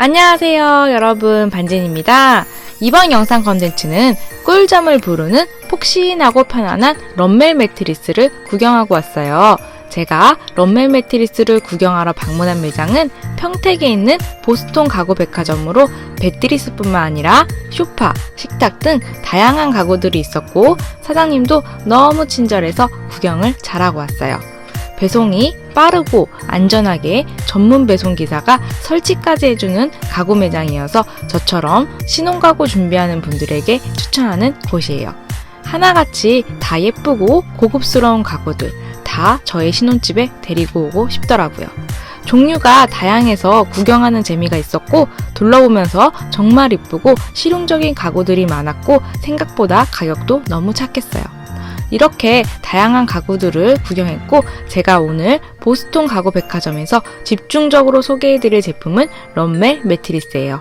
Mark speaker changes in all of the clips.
Speaker 1: 안녕하세요 여러분 반진입니다. 이번 영상 컨텐츠는 꿀잠을 부르는 폭신하고 편안한 런멜 매트리스를 구경하고 왔어요. 제가 런멜 매트리스를 구경하러 방문한 매장은 평택에 있는 보스톤 가구 백화점으로 매트리스뿐만 아니라 쇼파, 식탁 등 다양한 가구들이 있었고 사장님도 너무 친절해서 구경을 잘하고 왔어요. 배송이 빠르고 안전하게 전문 배송 기사가 설치까지 해주는 가구 매장이어서 저처럼 신혼가구 준비하는 분들에게 추천하는 곳이에요. 하나같이 다 예쁘고 고급스러운 가구들 다 저의 신혼집에 데리고 오고 싶더라고요. 종류가 다양해서 구경하는 재미가 있었고 둘러보면서 정말 이쁘고 실용적인 가구들이 많았고 생각보다 가격도 너무 착했어요. 이렇게 다양한 가구들을 구경했고 제가 오늘 보스톤 가구 백화점에서 집중적으로 소개해드릴 제품은 런멜 매트리스예요.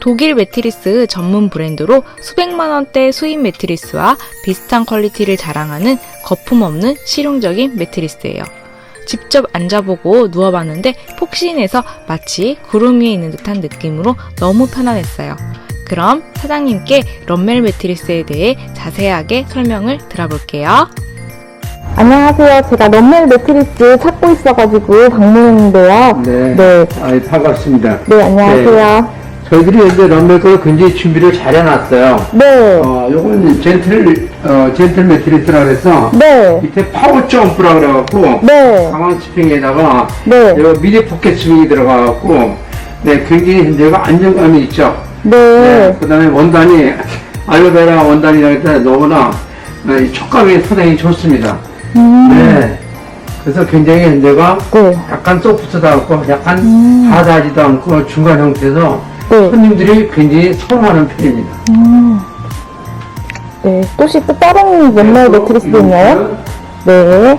Speaker 1: 독일 매트리스 전문 브랜드로 수백만 원대 수입 매트리스와 비슷한 퀄리티를 자랑하는 거품 없는 실용적인 매트리스예요. 직접 앉아보고 누워봤는데 폭신해서 마치 구름 위에 있는 듯한 느낌으로 너무 편안했어요. 그럼 사장님께 런멜 매트리스에 대해 자세하게 설명을 들어볼게요.
Speaker 2: 안녕하세요. 제가 런멜 매트리스 찾고 있어가지고 방문했는데요.
Speaker 3: 네.
Speaker 2: 네.
Speaker 3: 아, 반갑습니다.
Speaker 2: 네, 안녕하세요.
Speaker 3: 저희들이 현재 거 굉장히 준비를 잘 해놨어요.
Speaker 2: 네.
Speaker 3: 어, 요건 젠틀, 어, 젠틀 매트리스라 그래서
Speaker 2: 네.
Speaker 3: 밑에 파워 점프라 그래갖고
Speaker 2: 네.
Speaker 3: 가방 스프링에다가
Speaker 2: 네.
Speaker 3: 요 미니 포켓 스윙이 들어가갖고 네, 굉장히 현재가 안정감이 있죠. 네.
Speaker 2: 네.
Speaker 3: 그 다음에 원단이 알로베라 원단이라 해서 너무나 어, 이 촉감이 상당히 좋습니다.
Speaker 2: 음.
Speaker 3: 네. 그래서 굉장히 현재가
Speaker 2: 네.
Speaker 3: 약간 소프트도 않고 약간
Speaker 2: 음.
Speaker 3: 하다하지도 않고 중간 형태에서
Speaker 2: 네.
Speaker 3: 손님들이 굉장히 선호하는 편입니다.
Speaker 2: 음. 네. 또 혹시 또 다른 런멜
Speaker 3: 또
Speaker 2: 매트리스도 있나요? 네.
Speaker 3: 요-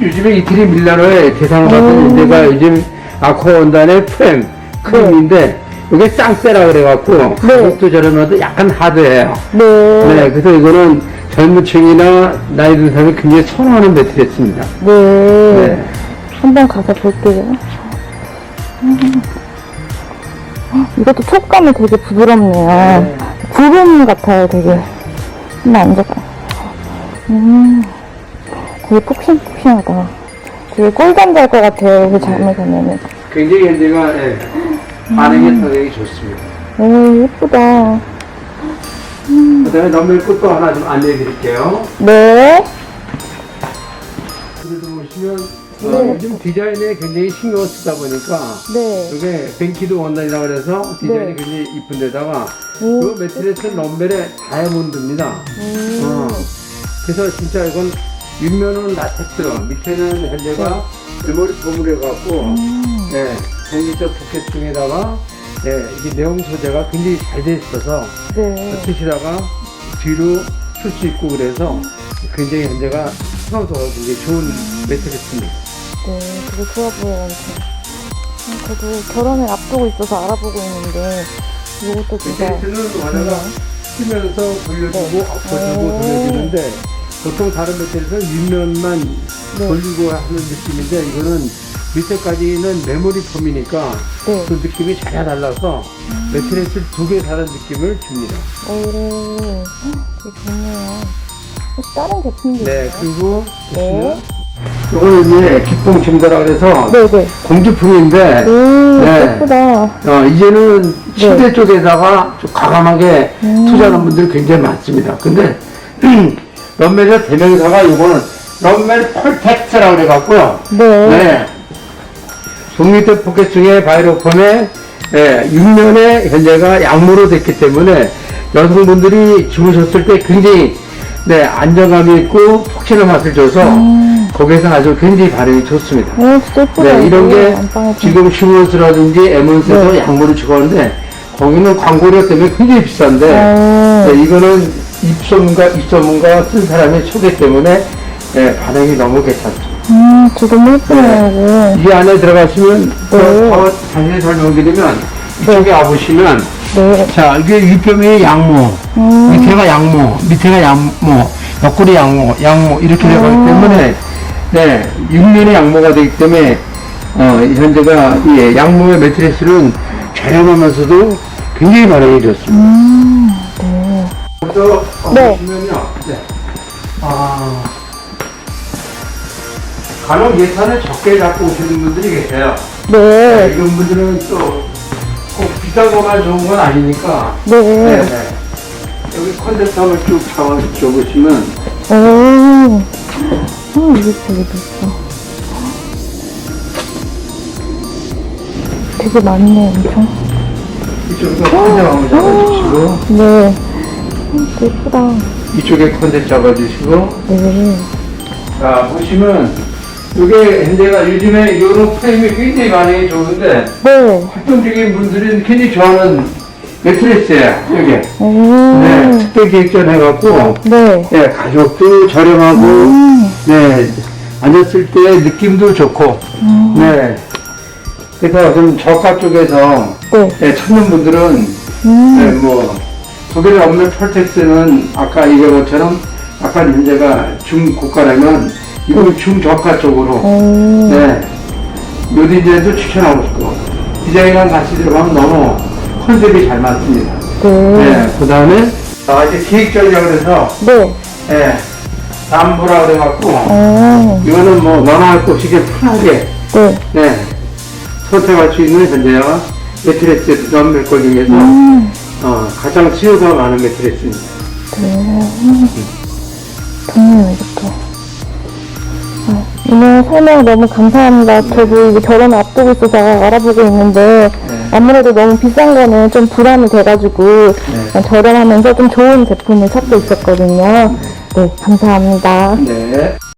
Speaker 3: 요즘에 이태리 밀라노의 대상을 받은
Speaker 2: 음.
Speaker 3: 인데가 요즘 아쿠아 원단의 프렘, 크림인데 이게 쌍세라 그래갖고 가격도 저렴해도 약간 하드해요.
Speaker 2: 네.
Speaker 3: 네, 그래서 이거는 젊은 층이나 나이 든 사람이 굉장히 선호하는 매트리스입니다.
Speaker 2: 네.
Speaker 3: 네.
Speaker 2: 한번 가서 볼게요. 음. 이것도 촉감이 되게 부드럽네요.
Speaker 3: 네.
Speaker 2: 구름 같아요, 되게. 한번 앉아봐. 음. 되게 폭신폭신하다. 되게 꿀잠 잘 것 같아요, 그 잠을 자면은.
Speaker 3: 굉장히 현재가 예, 반응이 상당히 좋습니다.
Speaker 2: 오, 예쁘다.
Speaker 3: 그 다음에 넘을 것도 하나 좀 안내해 드릴게요.
Speaker 2: 네.
Speaker 3: 그래도 보시면 어, 요즘 디자인에 굉장히 신경을 쓰다 보니까
Speaker 2: 네.
Speaker 3: 이게 뱅키드 원단이라 그래서 디자인이
Speaker 2: 네.
Speaker 3: 굉장히 이쁜 데다가
Speaker 2: 오.
Speaker 3: 이 매트리스는 럼벨의 다이아몬드입니다.
Speaker 2: 음.
Speaker 3: 어, 그래서 진짜 이건 윗면은 라텍스, 밑에는 현재가 메모리 폼을 해갖고
Speaker 2: 음.
Speaker 3: 네, 전기적 포켓 중에다가 네, 이게 내용 소재가 굉장히 잘 돼 있어서
Speaker 2: 네.
Speaker 3: 쓰시다가 뒤로 쓸 수 있고 그래서 굉장히 현재가 수강도가 굉장히 좋은 매트리스입니다.
Speaker 2: 네, 되게 좋아 보여요, 이렇게. 음, 저도 결혼을 앞두고 있어서 알아보고 있는데, 이것도 진짜.
Speaker 3: 매트리스는 하나가 쓰면서 돌려주고
Speaker 2: 네. 오.
Speaker 3: 돌려주는데 보통 다른 매트리스는 윗면만
Speaker 2: 네.
Speaker 3: 돌리고 하는 느낌인데 이거는 밑에까지는 메모리 폼이니까
Speaker 2: 네.
Speaker 3: 그 느낌이 전혀 달라서 매트리스를 두 개 다른 느낌을 줍니다.
Speaker 2: 오, 되게 좋네요. 혹시 다른 제품도
Speaker 3: 네,
Speaker 2: 있나요?
Speaker 3: 그리고
Speaker 2: 네.
Speaker 3: 이거는 이제 기뽕 침대라 그래서
Speaker 2: 네 네.
Speaker 3: 공주품인데
Speaker 2: 오,
Speaker 3: 네.
Speaker 2: 예쁘다.
Speaker 3: 어, 이제는 침대 쪽에다가 좀 과감하게
Speaker 2: 음.
Speaker 3: 투자하는 분들이 굉장히 많습니다. 근데 런멜의 대명사가 이거는 런멜 펄텍스라고 그래갖고요.
Speaker 2: 네.
Speaker 3: 네. 종리대 포켓 중에 바이로폼의 예, 육면에 현재가 양모로 됐기 때문에 여성분들이 주무셨을 때 굉장히 네, 안정감이 있고 폭신한 맛을 줘서
Speaker 2: 음.
Speaker 3: 거기에서 아주 굉장히 반응이 좋습니다.
Speaker 2: 오, 진짜 예쁘다.
Speaker 3: 네, 이런. 게
Speaker 2: 좀-
Speaker 3: 지금 시몬스라든지 에몬스에서
Speaker 2: 네.
Speaker 3: 양모를 주고 하는데 거기는 광고료 때문에 굉장히 비싼데
Speaker 2: 오.
Speaker 3: 네, 이거는 입소문과 입소문과 쓴 사람의 소개 때문에 네, 반응이 너무 괜찮습니다.
Speaker 2: 음, 너무 예쁘네요,
Speaker 3: 이 안에 들어가시면 더,
Speaker 2: 네.
Speaker 3: 더 자세히 설명드리면 이쪽에 와보시면
Speaker 2: 이거. 네.
Speaker 3: 자 이게 윗변이 양모
Speaker 2: 음.
Speaker 3: 밑에가 양모 밑에가 양모 옆구리 양모 양모 이렇게 되어가기
Speaker 2: 음.
Speaker 3: 때문에 네 육면의 양모가 되기 때문에 어, 현재가 예, 양모의 매트리스는 저렴하면서도 굉장히 반응이 좋습니다.
Speaker 2: 음, 네.
Speaker 3: 또 어,
Speaker 2: 네.
Speaker 3: 보시면요. 네. 아, 간혹 예산을 적게 갖고 오시는 분들이 계세요. 네,
Speaker 2: 네.
Speaker 3: 이런 분들은 또 꼭 비싼 거만 좋은 건 아니니까. 네,
Speaker 2: 네.
Speaker 3: 네. 여기 한번 쭉 잡아 줘보시면
Speaker 2: 오. 어, 이게 되게 있어. 되게 많네, 엄청.
Speaker 3: 컨텐츠 한번 잡아주시고
Speaker 2: 네. 예쁘다.
Speaker 3: 이쪽에 컨텐츠 잡아주시고
Speaker 2: 네.
Speaker 3: 자 보시면 이게 현재가 요즘에 이런 프레임이 굉장히 반응이 좋은데
Speaker 2: 네.
Speaker 3: 활동적인 분들은 굉장히 좋아하는 매트리스예요 이게
Speaker 2: 오.
Speaker 3: 네 특별 기획전 해갖고
Speaker 2: 네.
Speaker 3: 네, 가격도 저렴하고
Speaker 2: 음.
Speaker 3: 네 앉았을 때 느낌도 좋고
Speaker 2: 음.
Speaker 3: 네 그래서 좀 저가 쪽에서
Speaker 2: 네.
Speaker 3: 네, 찾는 분들은
Speaker 2: 음.
Speaker 3: 네, 뭐 독일의 업무 펄텍스는 아까 얘기한 것처럼 아까 현재가 중고가라면 이건 중저가 쪽으로
Speaker 2: 오.
Speaker 3: 네 요디제도 추천하고 싶고 디자인이랑 같이 들어가면 너무 컨셉이 잘 맞습니다.
Speaker 2: 네.
Speaker 3: 네, 그 다음에 아, 이제 기획전이라고 그래서
Speaker 2: 네.
Speaker 3: 예, 담보라 그래갖고
Speaker 2: 오.
Speaker 3: 이거는 뭐 너나 할것 없이 그냥 편하게
Speaker 2: 네.
Speaker 3: 네 선택할 수 있는 현재와 매트리스 런멜걸 중에서
Speaker 2: 음.
Speaker 3: 어, 가장 수요가 많은 매트리스입니다.
Speaker 2: 좋네요, 이것도. 아, 오늘 설명 너무 감사합니다. 저도 이제 결혼 앞두고 있어서 알아보고 있는데,
Speaker 3: 네.
Speaker 2: 아무래도 너무 비싼 거는 좀 부담이 돼가지고,
Speaker 3: 네.
Speaker 2: 저렴하면서 좀 좋은 제품을 찾고 있었거든요. 네, 감사합니다.
Speaker 3: 네.